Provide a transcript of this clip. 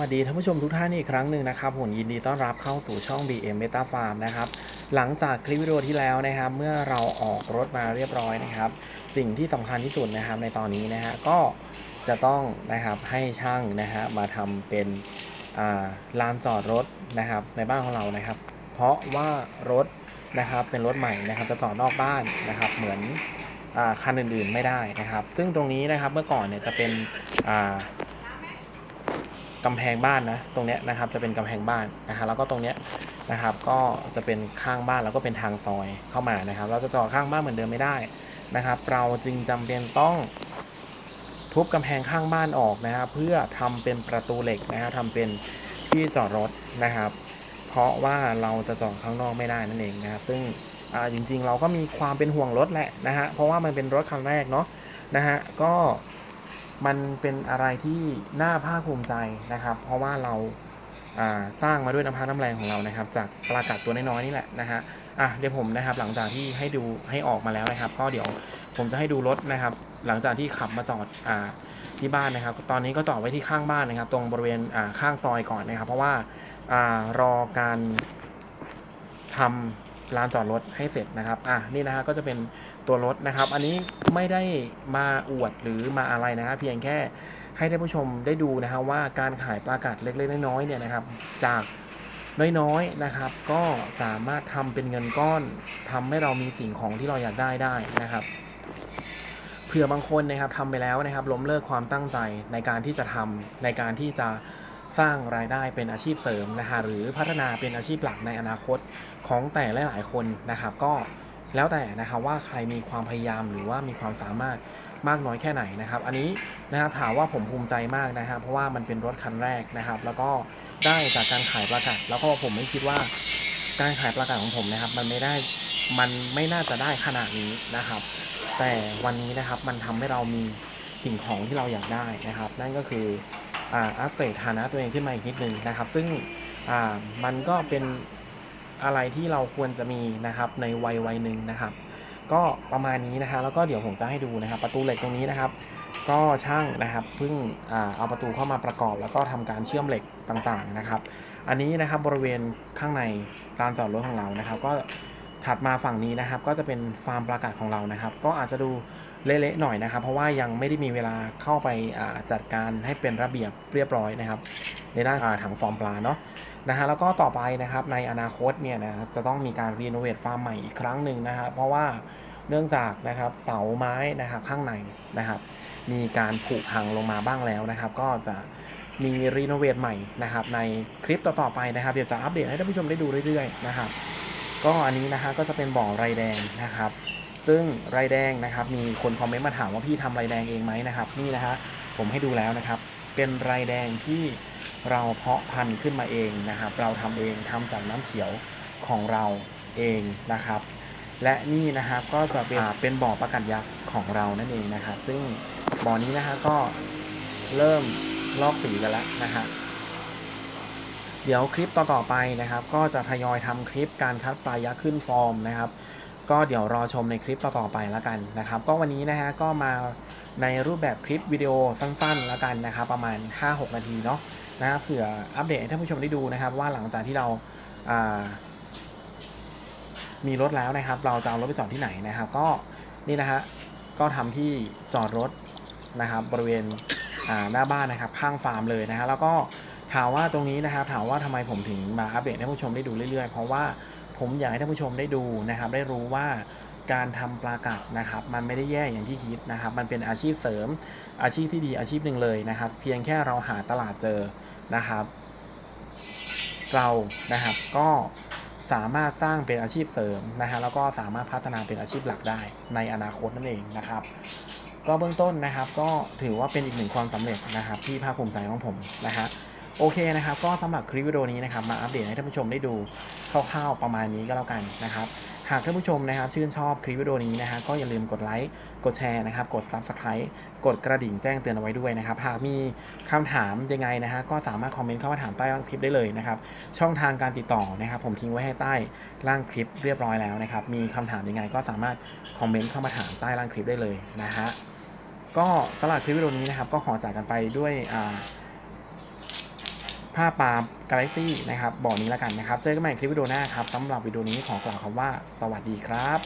วัสดีท่านผู้ชมทุกท่านอีกครั้งหนึ่งนะครับผมยินดีต้อนรับเข้าสู่ช่อง BM Beta Farm นะครับหลังจากคลิปวิดีโอที่แล้วนะครับเมื่อเราออกรถมาเรียบร้อยนะครับ สิ่งที่สำคัญที่สุดนะครับในตอนนี้นะฮะก็จะต้องนะครับให้ช่างนะฮะมาทำเป็นลานจอดรถนะครับในบ้านของเรานะครับ เพราะว่ารถนะครับเป็นรถใหม่นะครับจะจอดนอกบ้านนะครับเหมือนอคันอื่นๆไม่ได้นะครับ ซึ่งตรงนี้นะครับเมื่อก่อนเนี่ยจะเป็น อ่ากำแพงบ้านนะตรงเนี้ยนะครับจะเป็นกำแพงบ้านนะฮะแล้วก็ตรงเนี้ยนะครับก็จะเป็นข้างบ้านแล้วก็เป็นทางซอยเข้ามานะครับ เราจะจอดข้างบ้านเหมือนเดิมไม่ได้นะครับ เราจึงจำเป็นต้องทุบกำแพงข้างบ้านออกนะครับเพื่อทำเป็นประตูเหล็กนะฮะทำเป็นที่จอดรถนะครับ เพราะว่าเราจะจอดข้างนอกไม่ได้นั่นเองนะครับซึ่งจริงๆ เราก็มีความเป็นห่วงรถแหละนะฮะเพราะว่ามันเป็นรถคันแรกเนาะนะฮะก็ มันเป็นอะไรที่น่าภาคภูมิใจนะครับ เพราะว่าเราสร้างมาด้วยน้ำพักน้ำแรงของเรานะครับ จากปลากัดตัวน้อยๆนี่แหละนะฮะอะเดี๋ยวผมนะครับหลังจากที่ให้ดูให้ออกมาแล้วนะครับ ก็เดี๋ยวผมจะให้ดูรถนะครับ หลังจากที่ขับมาจอดอ่าที่บ้านนะครับ ตอนนี้ก็จอดไว้ที่ข้างบ้านนะครับ ตรงบริเวณอ่าข้างซอยก่อนนะครับ เพราะว่าอ่ารอการทำ ลานจอดรถให้เสร็จนะครับอะนี่นะฮะก็จะเป็นตัวรถนะครับ อันนี้ไม่ได้มาอวดหรือมาอะไรนะฮะเพียงแค่ให้ท่านผู้ชมได้ดูนะฮะว่าการขายปลากัดเล็กๆน้อยๆเนี่ยนะครับ จากน้อยๆนะครับ ก็สามารถทำเป็นเงินก้อนทำให้เรามีสิ่งของที่เราอยากได้ได้นะครับเผื่อบางคนนะครับทำไปแล้วนะครับล้มเลิกความตั้งใจในการที่จะทำในการที่จะ สร้างรายได้เป็นอาชีพเสริมนะฮะหรือพัฒนาเป็นอาชีพหลักในอนาคตของแต่ละหลายๆคนนะครับ ก็แล้วแต่นะครับว่าใครมีความพยายามหรือว่ามีความสามารถมากน้อยแค่ไหนนะครับ อันนี้นะครับถามว่าผมภูมิใจมากนะครับเพราะว่ามันเป็นรถคันแรกนะครับ แล้วก็ได้จากการขายประกาศแล้วก็ผมไม่คิดว่าการขายประกาศของผมนะครับ มันไม่ได้มันไม่น่าจะได้ขนาดนี้นะครับ แต่วันนี้นะครับมันทำให้เรามีสิ่งของที่เราอยากได้นะครับ นั่นก็คือ อัปเกรดฐานะตัวเองขึ้นมาอีกนิดนึงนะครับ ซึ่งมันก็เป็นอะไรที่เราควรจะมีนะครับในวัยวัยหนึ่งนะครับ ก็ประมาณนี้นะฮะแล้วก็เดี๋ยวผมจะให้ดูนะครับ ประตูเหล็กตรงนี้นะครับ ก็ช่างนะครับเพิ่งอเอาประตูเข้ามาประกอบ แล้วก็ทำการเชื่อมเหล็กต่างๆนะครับ อันนี้นะครับบริเวณข้างในลานจอดรถของเรานะครับ ก็ถัดมาฝั่งนี้นะครับ ก็จะเป็นฟาร์มปลากัดของเรานะครับ ก็อาจจะดู เละๆหน่อยนะครับ เพราะว่ายังไม่ได้มีเวลาเข้าไปจัดการให้เป็นระเบียบเรียบร้อยนะครับในด้านอ่าถังฟอร์มปลาเนาะนะฮะแล้วก็ต่อไปนะครับในอนาคตเนี่ยนะครับจะต้องมีการรีโนเวทฟาร์มใหม่อีกครั้งหนึ่งนะครับเพราะว่าเนื่องจากนะครับเสาไม้นะครับข้างในนะครับมีการผุพังลงมาบ้างแล้วนะครับ ก็จะมีรีโนเวทใหม่นะครับในคลิปต่อๆไปนะครับ เดี๋ยวจะอัปเดตให้ท่านผู้ชมได้ดูเรื่อยๆนะครับก็อันนี้นะฮะก็จะเป็นบ่อไรแดงนะครับ ซึ่งไรแดงนะครับ มีคนคอมเมนต์มาถามว่าพี่ทำไรแดงเองไหมนะครับ นี่นะฮะผมให้ดูแล้วนะครับ เป็นไรแดงที่เราเพาะพันธุ์ขึ้นมาเองนะครับ เราทำเองทำจากน้ำเขียวของเราเองนะครับ และนี่นะครับก็จะเป็นเป็นบ่อประกัดยักษ์ของเรานั่นเองนะครับ ซึ่งบ่อนี้นะฮะก็เริ่มลอกสีกันแล้วนะฮะเดี๋ยวคลิปต่อๆไปนะครับ ก็จะทยอยทำคลิปการคัดปลายักษ์ขึ้นฟอร์มนะครับ ก็เดี๋ยวรอชมในคลิปต่อๆไปแล้วกันนะครับ ก็วันนี้นะฮะก็มาในรูปแบบคลิปวิดีโอสั้นๆแล้วกันนะครับ ประมาณ 5-6 นาทีเนาะนะครับเผื่ออัปเดตให้ท่านผู้ชมได้ดูนะครับ ว่าหลังจากที่เราามีรถแล้วนะครับ เราจะเอารถไปจอดที่ไหนนะครับ ก็นี่นะฮะก็ทำที่จอดรถนะครับ บริเวณหน้าบ้านนะครับ ข้างฟาร์มเลยนะฮะแล้วก็ ถามว่าตรงนี้นะครับถามว่าทำไมผมถึงมาอัปเดตให้ผู้ชมได้ดูเรื่อยๆ เพราะว่าผมอยากให้ท่านผู้ชมได้ดูนะครับ ได้รู้ว่าการทำปลากัดนะครับ มันไม่ได้แย่อย่างที่คิดนะครับ มันเป็นอาชีพเสริมอาชีพที่ดีอาชีพหนึ่งเลยนะครับ เพียงแค่เราหาตลาดเจอนะครับ เรานะครับก็สามารถสร้างเป็นอาชีพเสริมนะฮะแล้วก็สามารถพัฒนาเป็นอาชีพหลักได้ในอนาคตนั่นเองนะครับ ก็เบื้องต้นนะครับก็ถือว่าเป็นอีกหนึ่งความสำเร็จนะครับ ที่ภาคภูมิใจของผมนะฮะ โอเคนะครับ ก็สำหรับคลิปวิดีโอนี้นะครับมาอัปเดตให้ท่านผู้ชมได้ดูคร่าวๆประมาณนี้ก็แล้วกันนะครับหากท่านผู้ชมนะครับชื่นชอบคลิปวิดีโอนี้นะฮะก็อย่าลืมกดไลค์กดแชร์นะครับกด Subscribe กดกระดิ่งแจ้งเตือนเอาไว้ด้วยนะครับหากมีคำถามยังไงนะฮะก็สามารถคอมเมนต์เข้ามาถามใต้ล่างคลิปได้เลยนะครับช่องทางการติดต่อนะครับผมทิ้งไว้ให้ใต้ล่างคลิปเรียบร้อยแล้วนะครับมีคำถามยังไงก็สามารถคอมเมนต์เข้ามาถามใต้ล่างคลิปได้เลยนะฮะก็สำหรับคลิปวิดีโอนี้นะครับก็ขอจากกันไปด้วยอ่า ผ้าปาล์มกาเล็กซี่นะครับบ่อนี้แล้วกันนะครับ เจอกันใหม่คลิปวิดีโอหน้าครับสำหรับวิดีโอนี้ขอกล่าวคำว่า สวัสดีครับ